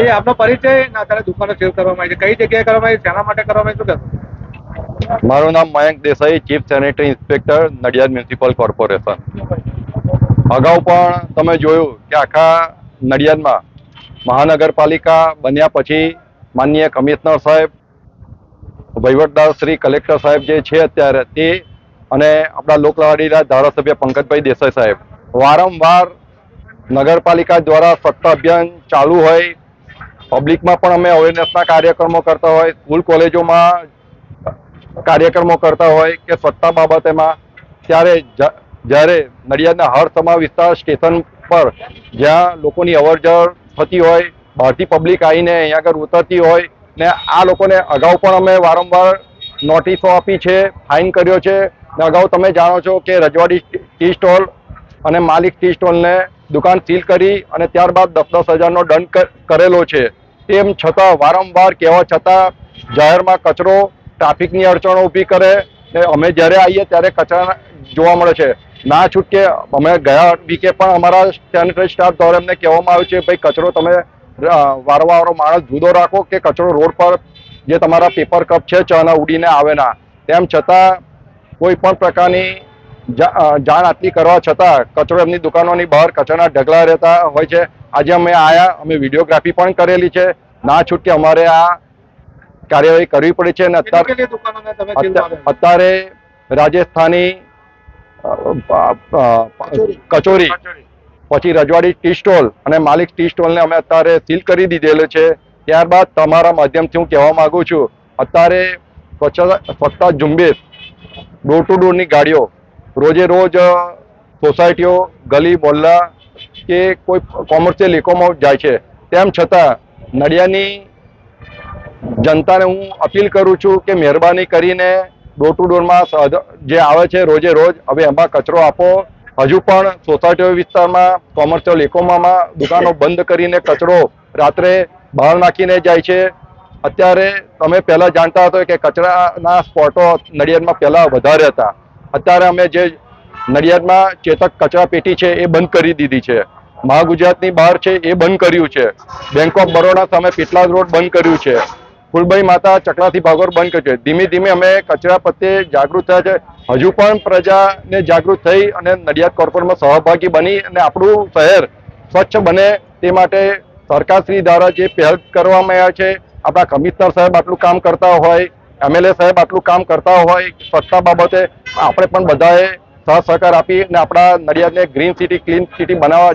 એ આપનો પરિચય, ના તારે દુકાનો સેલ કરવામાં આવી છે. કઈ જગ્યાએ કરવામાં આવી શેના માટે કરવામાં આવી શું કહેશો? મારું નામ Mayank Desai, chief sanitary inspector, Nadiad municipal corporation. અગાઉ પણ તમે જોયું કે આખા નડિયાદમાં મહાનગરપાલિકા બન્યા પછી માનનીય કમિશનર સાહેબ, વહીવટદાર શ્રી કલેક્ટર સાહેબ જે છે અત્યારે તે અને આપણા લોકલાડીના ધારાસભ્ય પંકજભાઈ દેસાઈ સાહેબ. વારંવાર નગરપાલિકા દ્વારા સત્તા અભિયાન ચાલુ હોય પબ્લિકમાં પણ અમે અવેરનેસના કાર્યક્રમો કરતા હોય, સ્કૂલ કોલેજોમાં કાર્યક્રમો કરતા હોય કે સ્વચ્છતા બાબતેમાં, ત્યારે જ્યારે નડિયાદના હરસમા વિસ્તાર સ્ટેશન પર જ્યાં લોકોની અવરજવર થતી હોય, બહારથી પબ્લિક આવીને અહીંયા આગળ ઉતરતી હોય, ને આ લોકોને અગાઉ પણ અમે વારંવાર નોટિસો આપી છે ફાઇન કર્યો છે, ને અગાઉ તમે જાણો છો કે રજવાડી ટી સ્ટોલ અને માલિક ટી સ્ટોલને દુકાન સીલ કરી અને ત્યારબાદ દસ દસ હજારનો દંડ કરેલો છે. તેમ છતાં વારંવાર કહેવા છતાં જાહેરમાં કચરો, ટ્રાફિકની અડચણો ઊભી કરે ને અમે જ્યારે આવીએ ત્યારે કચરા જોવા મળે છે. ના છૂટકે અમે ગયા વીકે પણ અમારા સેનિટરી સ્ટાફ દ્વારા એમને કહેવામાં આવ્યું છે, ભાઈ, કચરો તમે વારંવાર માણસ જુદો રાખો કે કચરો રોડ પર જે તમારા પેપર કપ છે ચાના ઉડીને આવે ના. તેમ છતાં કોઈ પણ પ્રકારની જાણ આટલી કરવા છતાં કચરો એમની દુકાનોની બહાર કચરાના ઢગલા રહેતા હોય છે. આજે અમે આયા, અમે વિડીયોગ્રાફી પણ કરેલી છે. ના છૂટકે અમારે આ કાર્યવાહી કરવી પડી છે અને અત્યારે રાજસ્થાની કચોરી. પછી રજવાડી ટી સ્ટોલ અને માલિક ટી સ્ટોલને અમે અત્યારે સીલ કરી દીધેલો છે. ત્યારબાદ તમારા માધ્યમથી હું કહેવા માંગુ છું અત્યારે સ્વચ્છતા સ્વચ્છતા ઝુંબેશ ડોર ટુ ડોરની ગાડીઓ રોજે રોજ સોસાયટીઓ ગલી મોહલ્લા કે કોઈ કોમર્શિયલ એકમો જાય છે. તેમ છતાં નડિયાની જનતાને હું અપીલ કરું છું કે મહેરબાની કરીને ડોર ટુ ડોરમાં જે આવે છે રોજે રોજ, હવે એમાં કચરો આપો. હજુ પણ સોસાયટીઓ વિસ્તારમાં કોમર્શિયલ ઇકોમામાં દુકાનો બંધ કરીને કચરો રાત્રે બહાર નાખીને જાય છે. અત્યારે તમે પહેલા જાણતા હતો કે કચરાના સ્પોટો નડિયાદમાં પહેલા વધારે હતા. અત્યારે અમે જે નડિયાદમાં ચેતક કચરા પેટી છે એ બંધ કરી દીધી છે. મહાગુજરાતની બહાર છે, એ બંધ કર્યું છે. બેંક ઓફ બરોડા સામે પીટલાદ રોડ બંધ કર્યું છે. ફૂલભાઈ માતા ચકલાથી ભાગોર બંધ કર્યું છે. ધીમે ધીમે અમે કચરા પ્રત્યે જાગૃત થયા છે. હજુ પણ પ્રજાને જાગૃત થઈ અને નડિયાદ કોર્પોરેટમાં સહભાગી બની અને આપણું શહેર સ્વચ્છ બને તે માટે સરકારશ્રી દ્વારા જે પહેલ કરવામાં આવ્યા છે, આપણા કમિશનર સાહેબ આટલું કામ કરતા હોય એમએલએ સાહેબ આટલું કામ કરતા હોય, સ્વચ્છતા બાબતે આપણે પણ બધાએ સહ સહકાર આપી અને આપણા નડિયાદને ગ્રીન સિટી ક્લીન સિટી બનાવવા